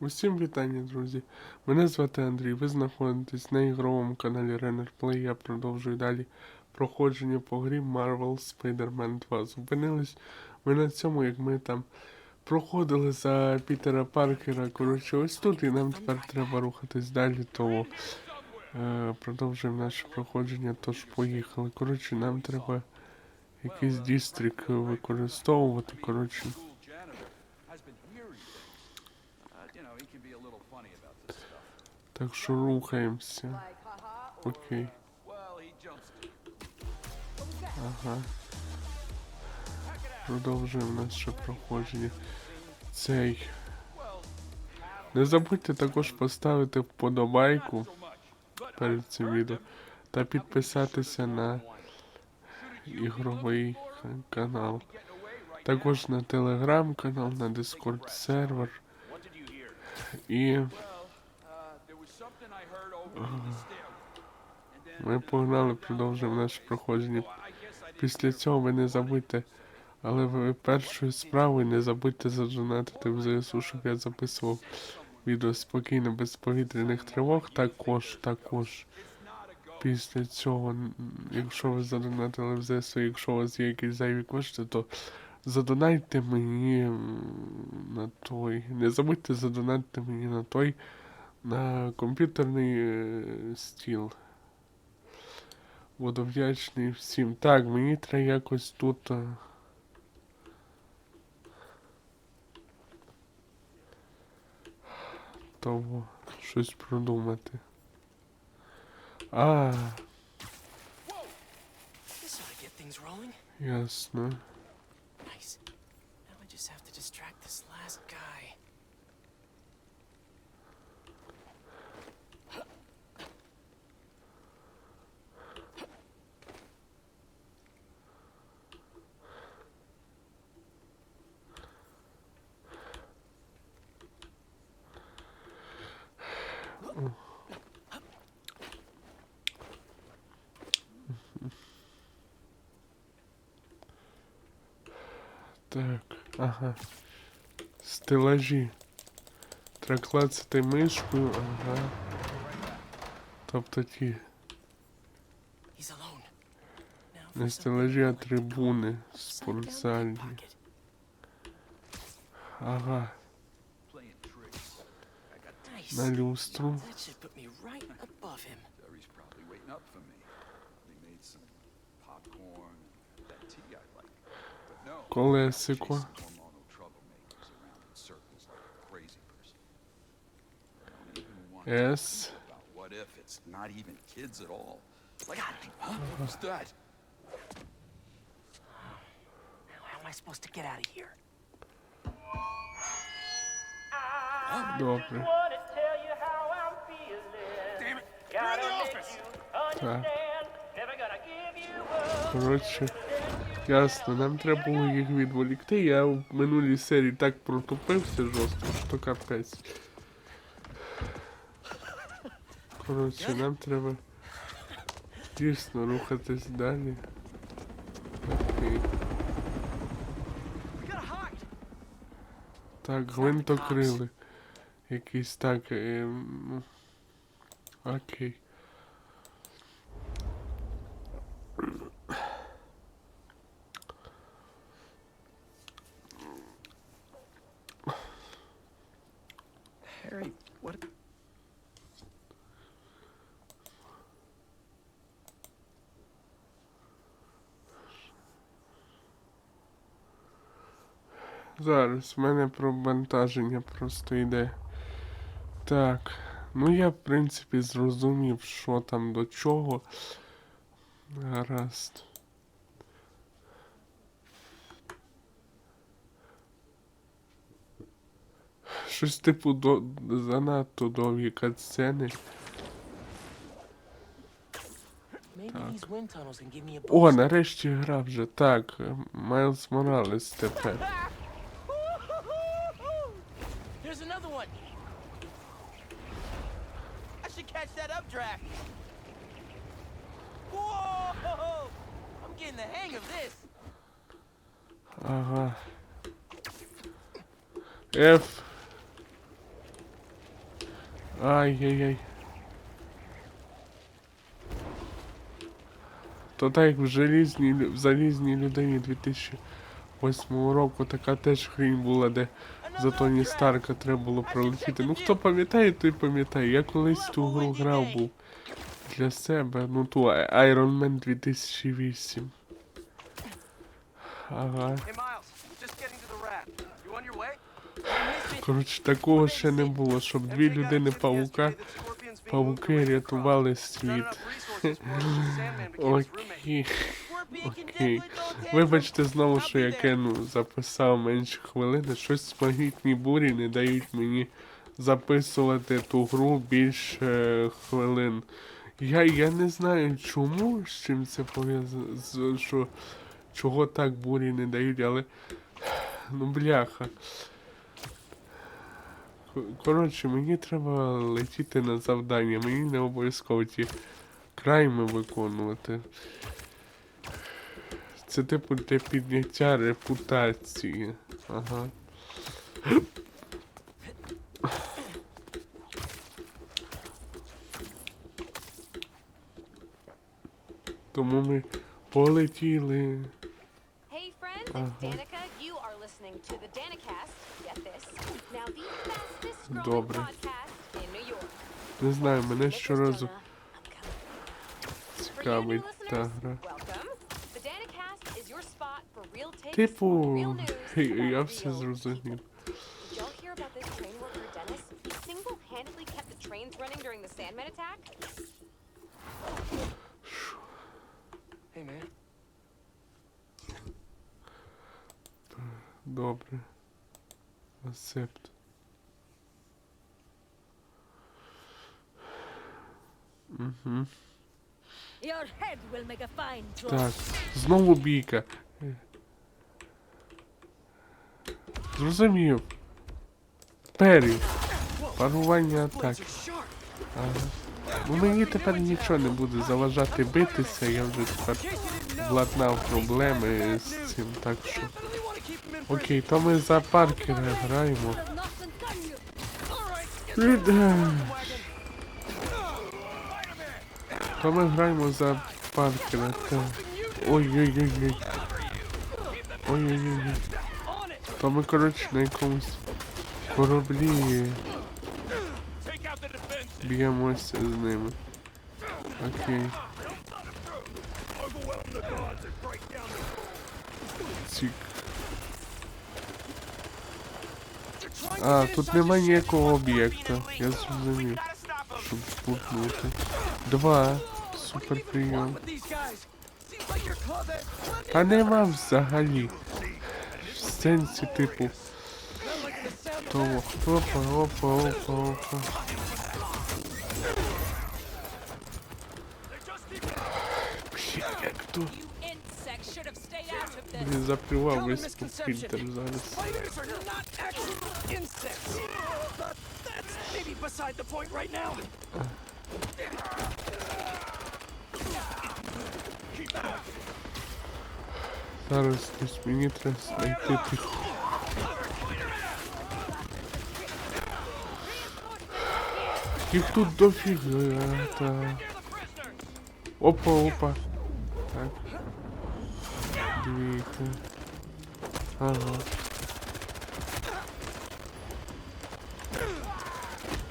Усім вітання, друзі. Мене звати Андрій. Ви знаходитесь на ігровому каналі RennerPlay. Я продовжую далі проходження по грі Marvel Spider-Man 2. Зупинились ми на цьому, як ми там проходили за Пітера Паркера. Коротше, ось тут, і нам тепер треба рухатись далі, то е, продовжуємо наше проходження, тож поїхали. Коротше, нам треба якийсь дістрик використовувати. Коротше. Так що рухаємося. Окей. Ага. Продовжуємо наше проходження. Цей. Не забудьте також поставити вподобайку перед цим відео та підписатися на ігровий канал. Також на телеграм-канал, на дискорд сервер. І ми погнали, продовжуємо наше проходження. Після цього ви не забудьте, але ви першою справою не забудьте задонатити в ЗСУ, щоб я записував відео спокійно, без повітряних тривог. Також, також. Після цього, якщо ви задонатили в ЗСУ, якщо у вас є якісь зайві кошти, то задонайте мені на той. Не забудьте задонатити мені на той на комп'ютерний е, стіл. Буду вдячний всім. Так, мені треба якось тут. Того щось продумати. А, ясно. Nice. Now I just have to distract this last guy. Так, ага. Стелажі. Треба клацати мишкою, ага. Тобто ті не стелажі, а трибуни спортзальні. Ага. На люстру. Popcorn that tea I like. But no, Колесико. chasing hormonal troublemakers around in circles like a crazy person. I don't even want to Yes. think about what if it's not even kids at all. Like, huh? What was that? Now, how am I supposed to get out of here? Добре. wanna tell you how I'm feeling. Damn it! You're in the Gotta make office! you understand. Ясно, нам треба було їх відволікти. Я в минулій серії так протупився жорстко, що капець. Коротше, нам треба дійсно рухатись далі. Окей. Так, гвинтокрили. Якийсь так. Ем... Окей. Зараз в мене пробантаження просто йде. Так. Ну я в принципі зрозумів, що там до чого. Гаразд. Щось типу до... занадто довгі катсцени. Me О, нарешті гра вже. Так, е, Майлз Моралес тепер. Updraft. Whoa! I'm getting the hang of this. Ага. F. Ай-яй-яй. То так як в желізній, лю- в залізній людині 2008 року така теж хрінь була, де за Тоні Старка треба було пролетіти. Ну хто пам'ятає, той пам'ятає. Я колись ту гру грав був для себе. Ну ту Iron Man 2008. Ага. Коротше, такого ще не було, щоб дві людини павука, павуки рятували світ. Окей. Окей. Вибачте знову, що я кину записав менше хвилини. Щось магнітні бурі не дають мені записувати ту гру більше хвилин. Я, я не знаю чому, з чим це пов'язано, що чого так бурі не дають, але ну бляха. Коротше, мені треба летіти на завдання, мені не обов'язково ті крайми виконувати. Це типу для підняття репутації. Ага. Тому ми полетіли. Hey, friends, Uh-huh. it's Danica. You are listening to the Danicast. Get this. Now, the fastest growing podcast in New York. Не знаю, мене щоразу цікавить та гра. я все real зрозумів. people. Did y'all hear about this train worker, Dennis? He single-handedly kept the trains running during the Sandman attack? Hey, man. Добре. Рецепт. Угу. Your head will make a fine choice. Так, знову бійка. Зрозумів. Пері. Парування атаки. Ага. Ну мені тепер нічого не буде заважати битися, я вже тепер владнав проблеми з цим, так що. Окей, то ми за паркера граємо. То ми граємо за паркера, так. Ой-ой-ой-ой. Ой-ой-ой. То ми, коротше, на якомусь кораблі б'ємося з ними. Окей. Цік. А, тут нема ніякого об'єкта. Я зрозумів. Щоб спутнути. Два. Супер прийом. Та нема взагалі. В сенсі, типу. Того. Опа, опа, опа, опа. Блін, як тут? Insects should have stayed out of this. Блін, заплював весь фільтр зараз. Spiders Зараз ось мені треба знайти тих. Їх тут дофіга. Та. Опа, опа. Так. Двійка. Ага.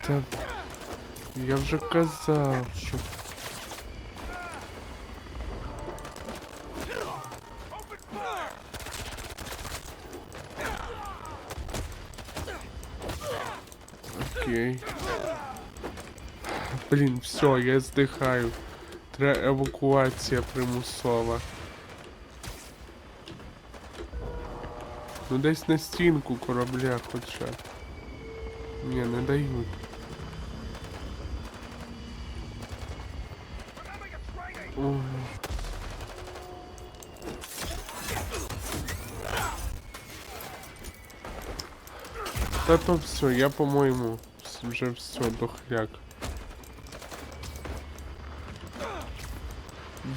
Та. Я вже казав, що. Окей. Блін, все, я здихаю. Треба евакуація примусова. Ну десь на стінку корабля хоча. Ні, не дають. Ой. Та то все, я по-моєму нас вже все дохляк.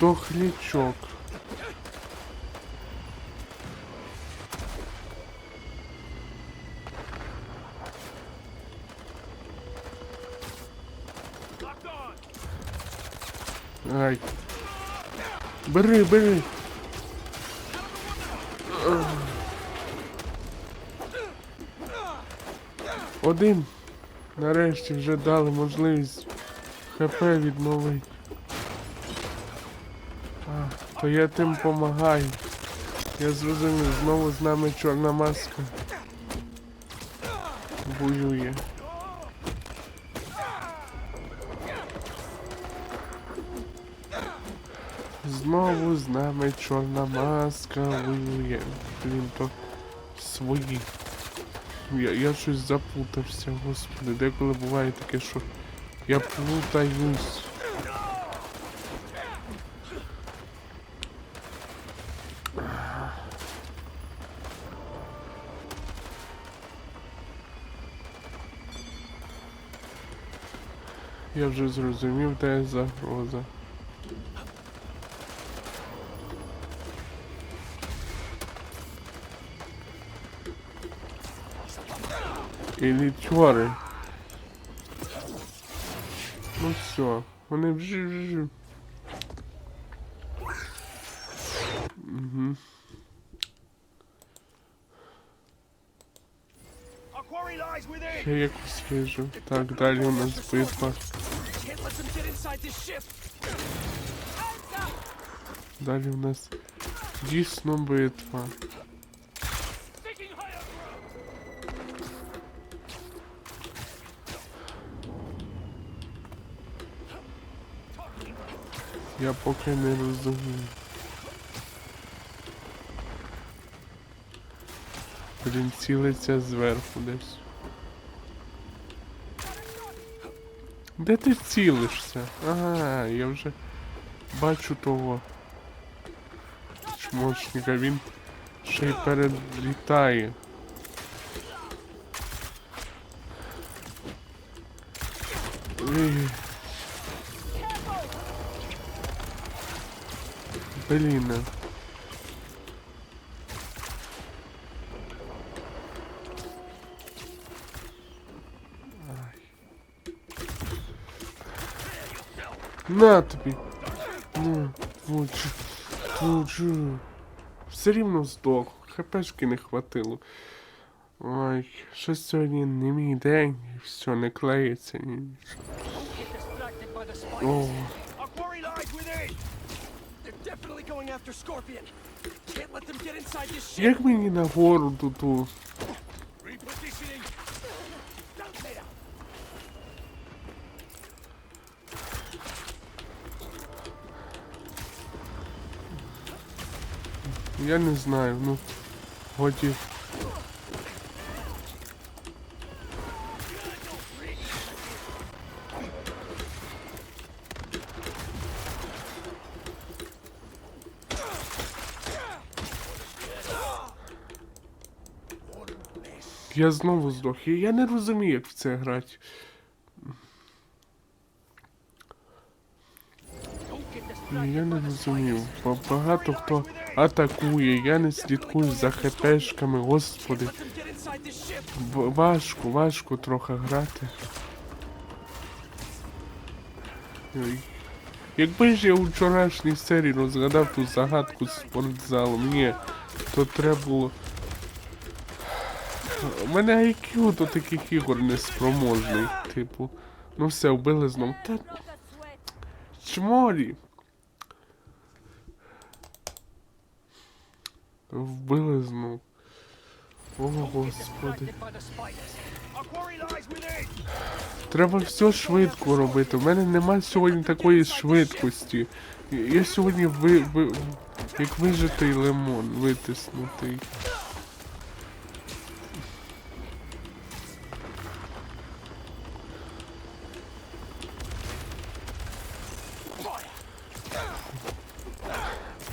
Дохлячок. Ай. Бери, бери. Один. Нарешті вже дали можливість ХП відновити. А, то я тим помагаю. Я зрозумів, знову з нами чорна маска. Воює. Знову з нами чорна маска воює. Блін, то свої. Я, я щось заплутався, господи. Деколи буває таке, що я плутаюсь. Я вже зрозумів, де загроза. Елітьори. Ну все, вони вже вже. Угу. Our quarry lies within. Я якось вижу. Так, далі у нас битва. Can't let them get inside this ship. Далі у нас дійсно битва. Я поки не розумію. Блін, цілиться зверху десь. Де ти цілишся? Ага, я вже бачу того чмошника, він ще й перелітає. Ей. Блін. На тобі. На, влучу. Влучу. Все рівно здох. ХПшки не хватило. Ой, щось сьогодні не мій день, і все, не клеїться. Ні. Як мені нагору тут? Repositioning. Don't lay down. Я не знаю, ну годі. Я знову здох. Я- не розумію, як в це грати. Я не розумію. Багато хто атакує, я не слідкую за хпшками, господи. Важко, важко трохи грати. Якби ж я у вчорашній серії розгадав ту загадку з спортзалом, ні, то треба було. У мене IQ до таких ігор неспроможний, типу. Ну все, вбили знов. Та чморі. Вбили знов. О, господи. Треба все швидко робити. У мене немає сьогодні такої швидкості. Я сьогодні ви, ви, як вижитий лимон, витиснутий.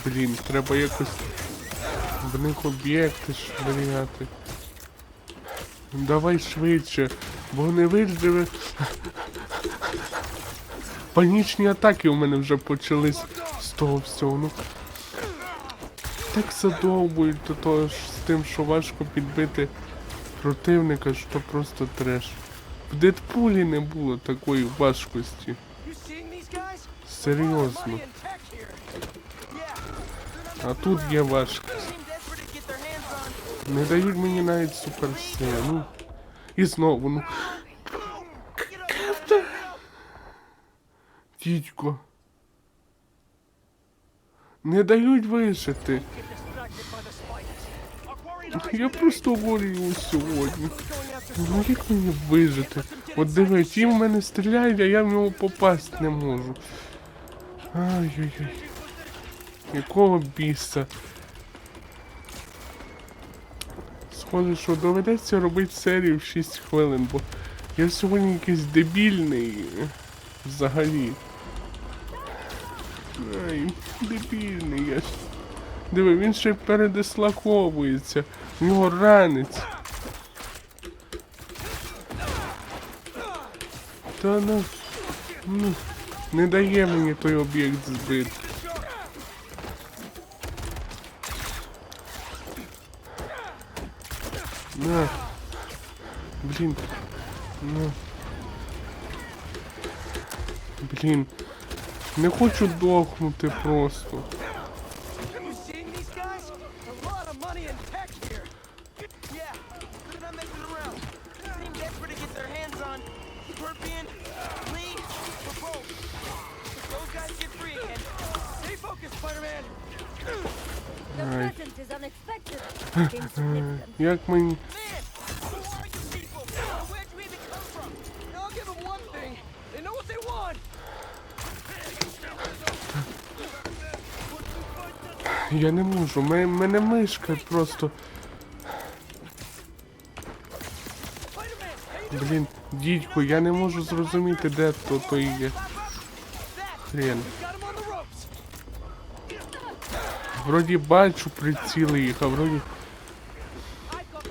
Блін, треба якось в них об'єкти швиряти. Давай швидше, бо не виживе. Панічні атаки у мене вже почались з того всього. Ну, так задовбують до того ж з тим, що важко підбити противника, що просто треш. В Дедпулі не було такої важкості. Серйозно. А тут є важкість. Не дають мені навіть суперсили. Ну. І знову, ну. Дідько. Не дають вижити. Я просто волію сьогодні. Ну як мені вижити? От диви, ті в мене стріляють, а я в нього попасти не можу. Ай-яй-яй. Якого біса? Схоже, що доведеться робити серію в 6 хвилин, бо я сьогодні якийсь дебільний взагалі. Ай, дебільний я ж. Диви, він ще й передислаковується. В нього ранець. Та ну, ну, не дає мені той об'єкт збити. На. Блін. На. Блін. Не хочу дохнути просто. You seeing Я не можу, Ме- мене мишка просто. Блін, дідько, я не можу зрозуміти, де то той є. Хрен. Вроді бачу приціли їх, а вроді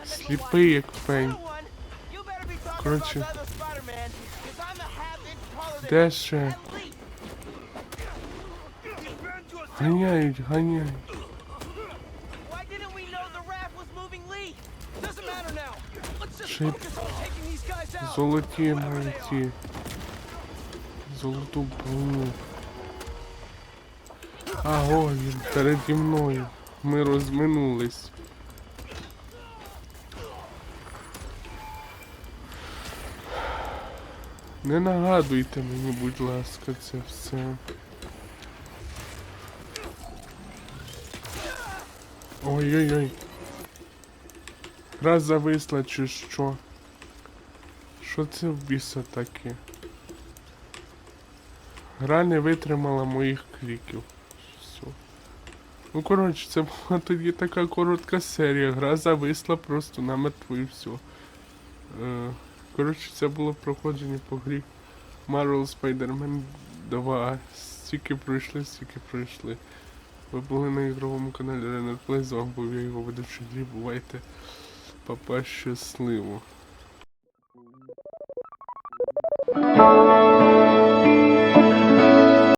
сліпий як пень. Коротше. Де ще? Ганяють, ганяють. Out. Золоті мої ті. Золоту броню. А, о, він переді мною. Ми розминулись. Не нагадуйте мені, будь ласка, це все. Ой-ой-ой. Гра зависла чи що? Що це в біса таке? Гра не витримала моїх кліків. Все. Ну коротше, це була тоді така коротка серія. Гра зависла просто на намертво і все. Коротше, це було проходження по грі Marvel Spider-Man 2. Стільки пройшли, стільки пройшли. Ви були на ігровому каналі Renner Play, з вами був я його ведучий Гліб. Бувайте. Папа щасливо.